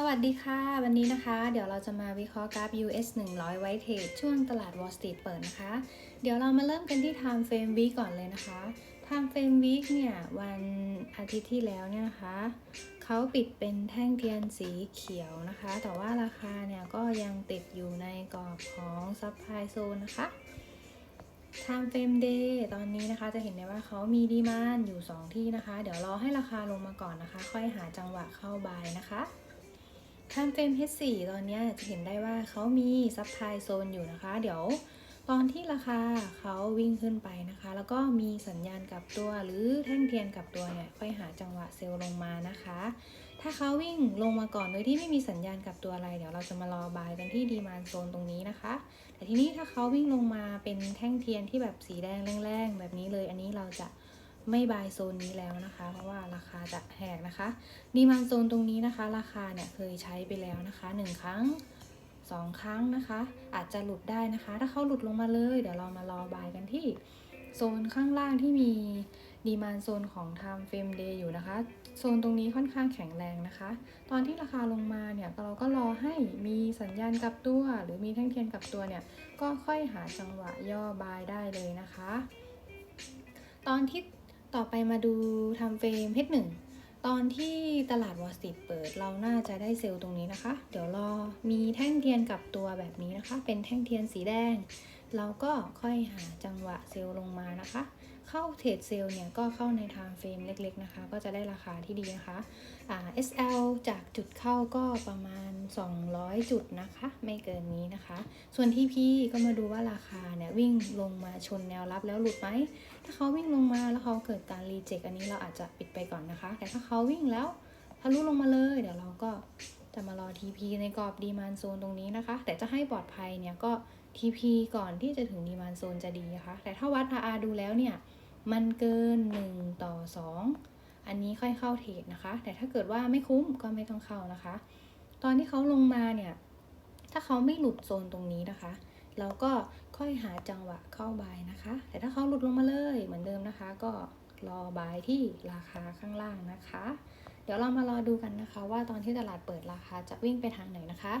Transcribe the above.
สวัสดีค่ะ วันนี้นะคะ เดี๋ยวเราจะมาวิเคราะห์กราฟ US 100ไวท์เทรดช่วงตลาด Wall Street เปิดนะคะ เดี๋ยวเรามาเริ่มกันที่ Time Frame Week ก่อนเลยนะคะ Time Frame Week เนี่ย วันอาทิตย์ที่แล้วเนี่ยนะคะเขาปิดเป็นแท่งเทียนสีเขียวนะคะ แต่ว่าราคาเนี่ย ก็ยังติดอยู่ในกรอบของ Supply Zone นะคะ Time Frame Day ตอนนี้นะคะจะเห็นได้ว่าเขามีดีมานอยู่ 2 ที่นะคะ เดี๋ยวรอให้ราคาลงมาก่อนนะคะ ค่อยหาจังหวะเข้าบายนะคะ Time Frame H4 ตอนนี้จะเห็นได้ว่าเขามีซับไพโซนอยู่นะคะ เดี๋ยวตอนที่ราคาเขาวิ่งขึ้นไปนะคะ แล้วก็มีสัญญาณกับตัวหรือแท่งเทียนกับตัวเนี่ยค่อยหาจังหวะเซลล์ลงมานะคะ ถ้าเขาวิ่งลงมาก่อนโดยที่ไม่มีสัญญาณกับตัวอะไรเดี๋ยวเราจะมารอบายกันที่ดีมานโซนตรงนี้นะคะ แต่ทีนี้ถ้าเขาวิ่งลงมาเป็นแท่งเทียนที่แบบสีแดงแรงๆแบบนี้เลยอันนี้เราจะ ไม่บายโซนนี้แล้วนะคะ เพราะว่าราคาจะแหกนะคะดีมานโซนตรงนี้นะคะ ราคาเนี่ยเคยใช้ไปแล้วนะคะ 1 ครั้ง 2 ครั้งนะคะ อาจจะหลุดได้นะคะ ถ้าเขาหลุดลงมาเลย เดี๋ยวเรามารอบายกันที่โซนข้างล่างที่มีดีมานโซนของ Time Frame Day อยู่นะคะ โซนตรงนี้ค่อนข้างแข็งแรงนะคะ ตอนที่ราคาลงมาเนี่ยเราก็รอให้มีสัญญาณกลับตัว หรือมีแท่งเทียนกลับตัวเนี่ยก็ค่อยหาจังหวะย่อบายได้เลยนะคะ ตอนที่ ต่อไปมาดูทำเฟรมเพชรหนึ่งตอนที่ตลาดวอลสตรีทเปิดเราน่าจะได้เซลล์ตรงนี้นะคะ เดี๋ยวรอมีแท่งเทียนกับตัวแบบนี้นะคะ เป็นแท่งเทียนสีแดง เราก็ค่อยหาจังหวะเซลล์ลงมานะคะ เข้าเทรดเซลล์เนี่ยก็เข้าในไทม์เฟรมเล็กๆนะคะ ก็จะได้ราคาที่ดีนะคะอ่า SL จากจุดเข้าก็ประมาณ 200 จุดนะคะ ไม่เกินนี้นะคะ ส่วน TP ก็มาดูว่าราคาเนี่ยวิ่งลงมาชนแนวรับแล้วหลุดไหมถ้าเขาวิ่งลงมา แล้วเขาเกิดการรีเจ็คอันนี้เราอาจจะปิดไปก่อนนะคะ แต่ถ้าเขาวิ่งแล้วทะลุลงมาเลย เดี๋ยวเราก็จะมารอ TP ในกรอบดีมานโซนตรงนี้นะคะ แต่จะให้ปลอดภัยเนี่ยก็ TP ก่อนที่จะถึงดีมานโซนจะดีนะคะ แต่ถ้าวัด RR ดูแล้วเนี่ย มันเกิน 1 ต่อ 2 อันนี้ค่อยเข้าเทรดนะคะ แต่ถ้าเกิดว่าไม่คุ้มก็ไม่ต้องเข้านะคะ ตอนที่เขาลงมาเนี่ย ถ้าเขาไม่หลุดโซนตรงนี้นะคะ เราก็ค่อยหาจังหวะเข้าบายนะคะ แต่ถ้าเขาหลุดลงมาเลยเหมือนเดิมนะคะ ก็รอบายที่ราคาข้างล่างนะคะ เดี๋ยวเรามารอดูกันนะคะ ว่าตอนที่ตลาดเปิดราคาจะวิ่งไปทางไหนนะคะ